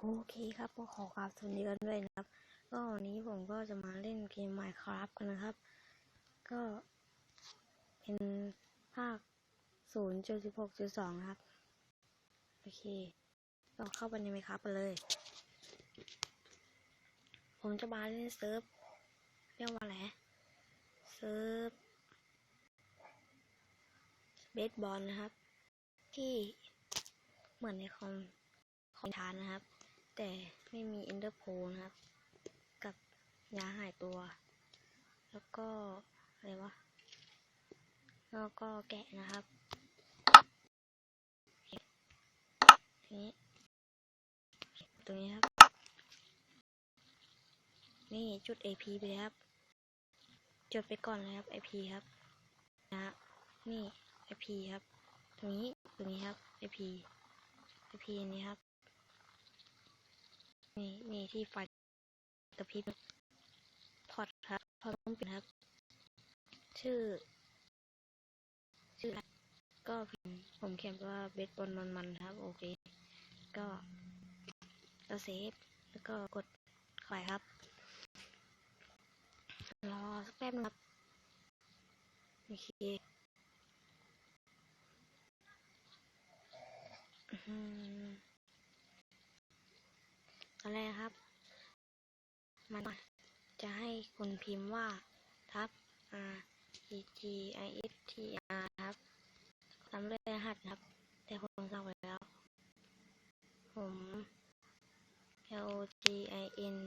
โอเคครับก็ขอกราบสวัสดีกันด้วยนะครับ ก็วันนี้ผมก็จะมาเล่นเกม Minecraft กันนะครับ ก็เป็นภาค 0.16.2นะครับ โอเค เราเข้าไปใน Minecraft กันเลย ผมจะมาเล่นเซิร์ฟเรียกว่าอะไรเซิร์ฟเบสบอลนะครับ ที่เหมือนในคอมคอมทานนะครับ แต่ไม่มีเอนเดอร์โพนะครับ กับยาหายตัว แล้วก็อะไรวะ แล้วก็แกะนะครับนี้ตรงนี้ครับ นี่จุด AP ไปเลยครับ จดไปก่อนเลยครับ IP ครับ นะนี่ IP ครับ ตรงนี้ ตรงนี้ครับ IP IP อันนี้ครับ นี่นี่ที่ไฟกระพริบพอดครับพอต้องเป็นครับ ชื่อ ชื่ออะไรก็ผมเขียนว่าเบสบอลมันมันครับ โอเค ก็ก็เซฟแล้วก็กดขายครับ รอสักแป๊บนึงครับ โอเคอื้อหื อตอนแรกครับ มันจะให้คุณพิมพ์ว่าทับ R E G I S T R ครับตามด้วยรหัสครับ แต่ผมสั่งไปแล้ว ผม L G I N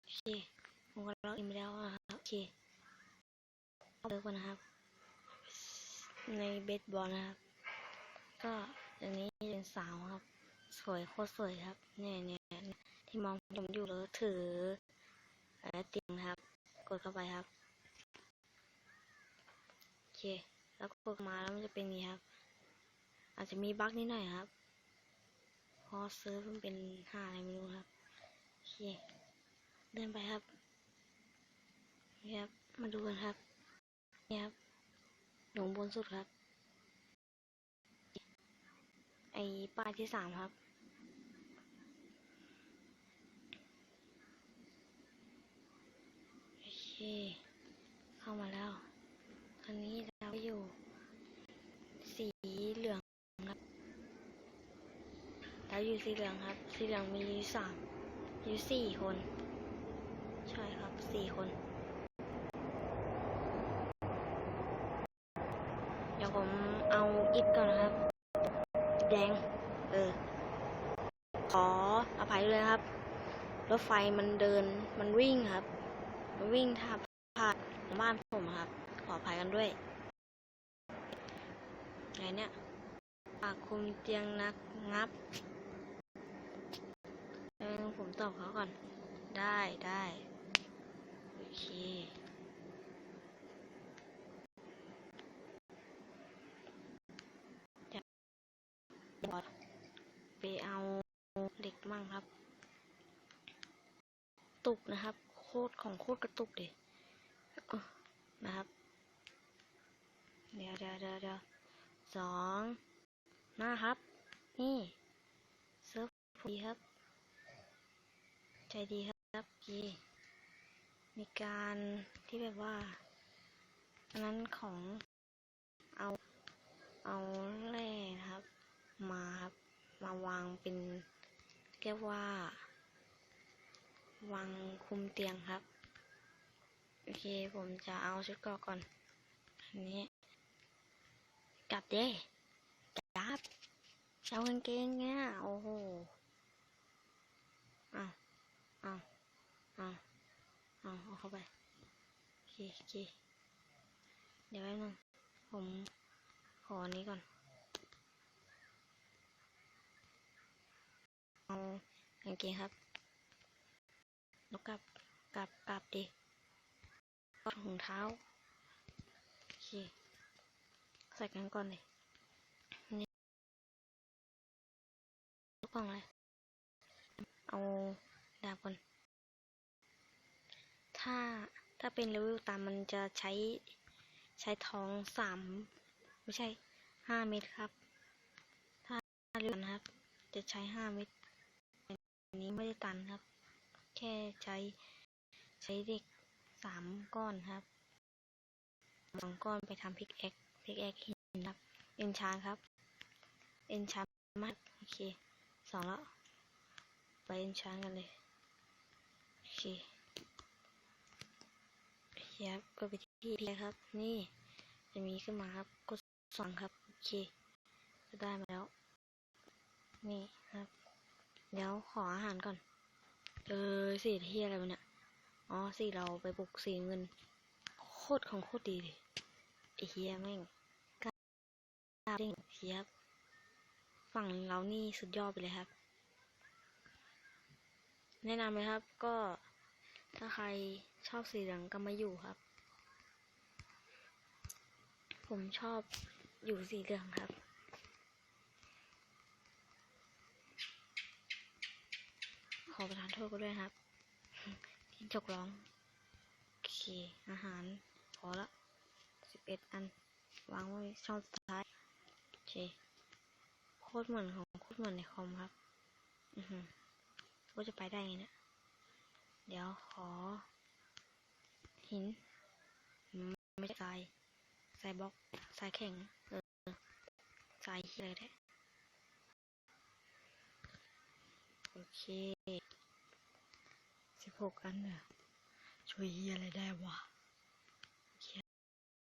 โอเค ผมก็ล็อกอินไปแล้วนะครับ โอเคเอาเลิกก่อนนะครับ ในเบสบอลนะครับ ก็อันนี้เป็นสาวครับ สวยโคตรสวยครับ เนี่ยเนี่ยที่มองผมอยู่แล้วถืออะไรเตียงครับ กดเข้าไปครับโอเค แล้วกดมาแล้วมันจะเป็นนี้ครับ อาจจะมีบั๊กนิดหน่อยครับพราะเซิร์ฟมันเป็นห้าอะไรไม่รู้ครับโอเค เดินไปครับนี่ครับ มาดูกันครับนี่ครับหนูบนสุดครับ ไอ้ป้ายที่สามครับ โอเค เข้ามาแล้ว คราวนี้เราก็อยู่ สีเหลืองครับเราอยู่สีเหลืองครับ สีเหลืองมีสามอยู่สี่คน ใช่ครับสี่คนเดี๋ยวผมเอาอิดก่อนนะครับ แดง เออ ขออภัยด้วยครับ รถไฟมันเดิน มันวิ่งครับ มันวิ่งทับผ่านบ้านผมครับ ขออภัยกันด้วยไงเนี่ยปากคุมเตียงนักงับเออผมตอบเขาก่อน ได้ได้ โอเค เดี๋ยวไปเอาเหล็กมั่งครับ ตุกนะครับ โคตรของโคตรกระตุกดิเออนะครับ เดี๋ยวเดี๋ยวเดี๋ยวเดี๋ยวสองหน้าครับ นี่เซิร์ฟดีครับ ใจดีครับดีมีการที่แบบว่าอันนั้นของเอา เอาแร่นะครับ มาครับมาวางเป็น เรียกว่า วางคุมเตียงครับ โอเคผมจะเอาชุดกราะก่อนอันนี้กลับเด้กลับเอากางเกงเนี่ยโอ้โหเอาเอาเอาเอาเอาเข้าไปโอเคโอเคเดี๋ยวแป๊บนึงผมขออันนี้ก่อน เอา กางเกงครับแล้วกลับกลับกลับดิก็ถุงเท้าโอเคใส่กันก่อนเลยนี่ลูกล่องเลยเอาดาบก่อน ถ้าถ้าเป็นเลเวลตามมันจะใช้ใช้ท้องสามไม่ใช่ห้าเม็ดครับ ถ้าเรือนนะครับ จะใช้ห้าเม็ด อันนี้ไม่ได้ตันครับ แค่ใช้ใช้เด็กสามก้อนครับสองก้อนไปทำพิกแอคพิกแอคหินครับ เอ็นชานครับ เอ็นชานมากโอเคสองแล้ว ไปเอ็นชานกันเลย โอเคเฮียบก็ไปที่พีครับ นี่จะมีขึ้นมาครับ กดสองครับ โอเค ก็ได้มาแล้ว นี่ครับ เดี๋ยวขออาหารก่อน เออสีเทียอะไรวะเนี่ย อ๋อสีเราไปบุกสีเงิน โคตรของโคตรดีเลยไอเฮียแม่งกล้าเด้งเฮียบฝั่งเรานี่สุดยอดไปเลยครับ แนะนำเลยครับก็ถ้าใครชอบสีเหลืองก็มาอยู่ครับ ผมชอบอยู่สีเหลืองครับ อประทานโทษก็ด้วยครับที่จกร้อง โอเค อาหาร พอละสิบเอ็ดอัน วางไว้ช่องสุดท้าย โอเค โคตรเหมือนของโคตรเหมือนในคอมครับ อือหือว่าจะไปได้ไงเนี่ย เดี๋ยวขอ หิน ไม่ใช่ทรายทรายบล็อกทรายแข็ง เออทรายเหี้ยอะไรได้ โอเคสิบหกอันเนอะช่วยเฮียอะไรได้วะโอเค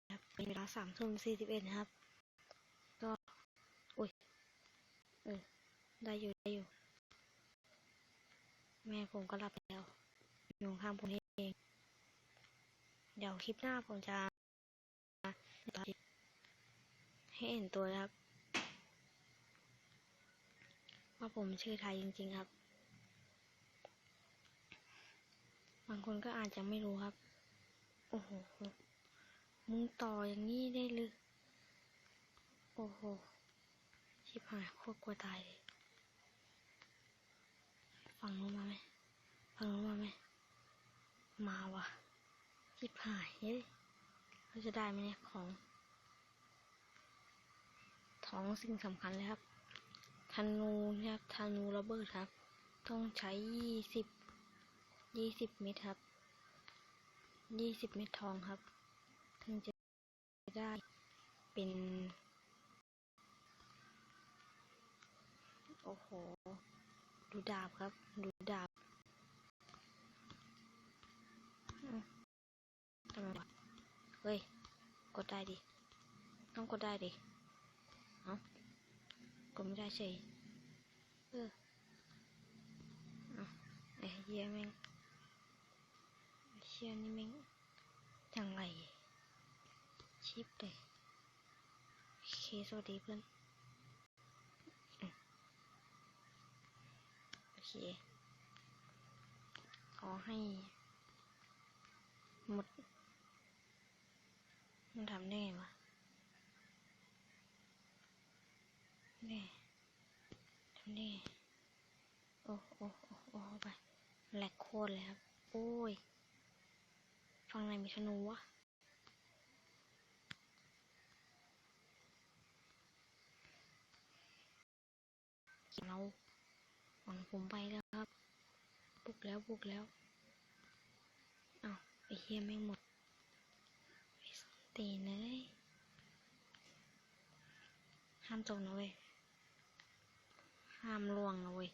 ครับเป็นเวลาสามทุ่มสี่สิบเอ็ดนะครับ ก็อุ้ยเออได้อยู่ได้อยู่ แม่ผมก็หลับแล้วอยู่ข้างผมเอง เดี๋ยวคลิปหน้าผมจะให้เห็นตัวครับ ว่าผมชื่อไทยจริง ๆ ครับ บางคนก็อาจจะไม่รู้ครับ โอ้โห มึงต่ออย่างนี้ได้หรือ โอ้โห ชิบหายโคตรกลัวตายเลยฟังรู้มาไหมฟังรู้มาไหม มาวะชิบหายเฮ้ยเราจะได้ไหมเนี่ยของท้องสิ่งสำคัญเลยครับ ธนูนะครับธนูระเบิดครับ ต้องใช้ยี่สิบยี่สิบเม็ดครับยี่สิบเม็ดทองครับ ถึงจะได้เป็นโอ้โห ดูดาบครับ ดูดาบอืมทำไมวะเฮ้ย กดได้ดิ ต้องกดได้ดิ กดไม่ได้เฉยเออเอาไอ้เหี้ยแม่งไอ้เชี่ยนี่แม่งจังไรชิปเลยเคสวัสดีเพื่อนโอเคขอให้ หมดมันทำได้ไงวะ แน่ทำได้ไงโอ้โอ้โอ้โอ้ไปแหลกโคตรเลยครับ โอ้ยฟังไหนมีธนูวะเราหวังผมไปแล้วครับบุกแล้วบุกแล้วอ้าวไอเฮียแม่หมดไอ้ส้นตีนเลยห้ามตกนะเว้ย ห้ามล่วงนะเว้ย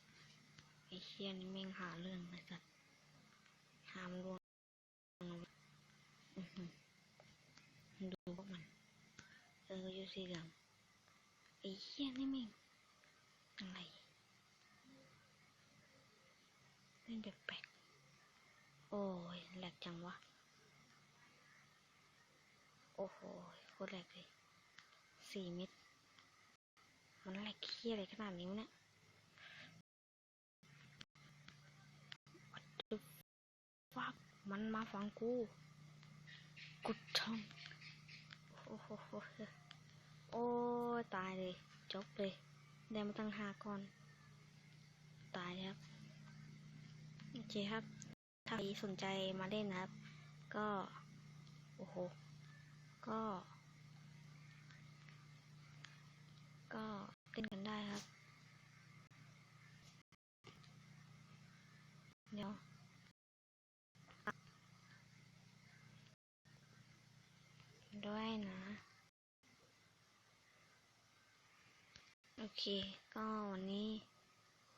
ไอ้เฮียนี่แม่งหาเรื่องไอ้สัตว์ห้ามล่วงดูพวกมันเอออยู่สีเหลืองไอ้เฮียนี่แม่งอะไรเล่นแปลกๆโอ้ยแหลกจังวะโอ้โหโคตรแหลกเลยสี่เม็ดมันแหลกเคี้ยอะไรขนาดนี้วะเนี่ย มันมาฟังกูกุดช่องโอ้โหโอ้ตายเลยจบเลยได้มาตั้งหาก้อน ตายครับ โอเคครับ ถ้าใครสนใจมาเล่นนะครับ ก็ โอ้โห ก็ ก็เล่นกันได้วยนะ โอ เค ก็วันนี้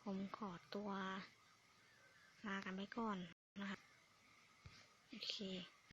ผมขอตัวลากันไปก่อนนะคะ โอเค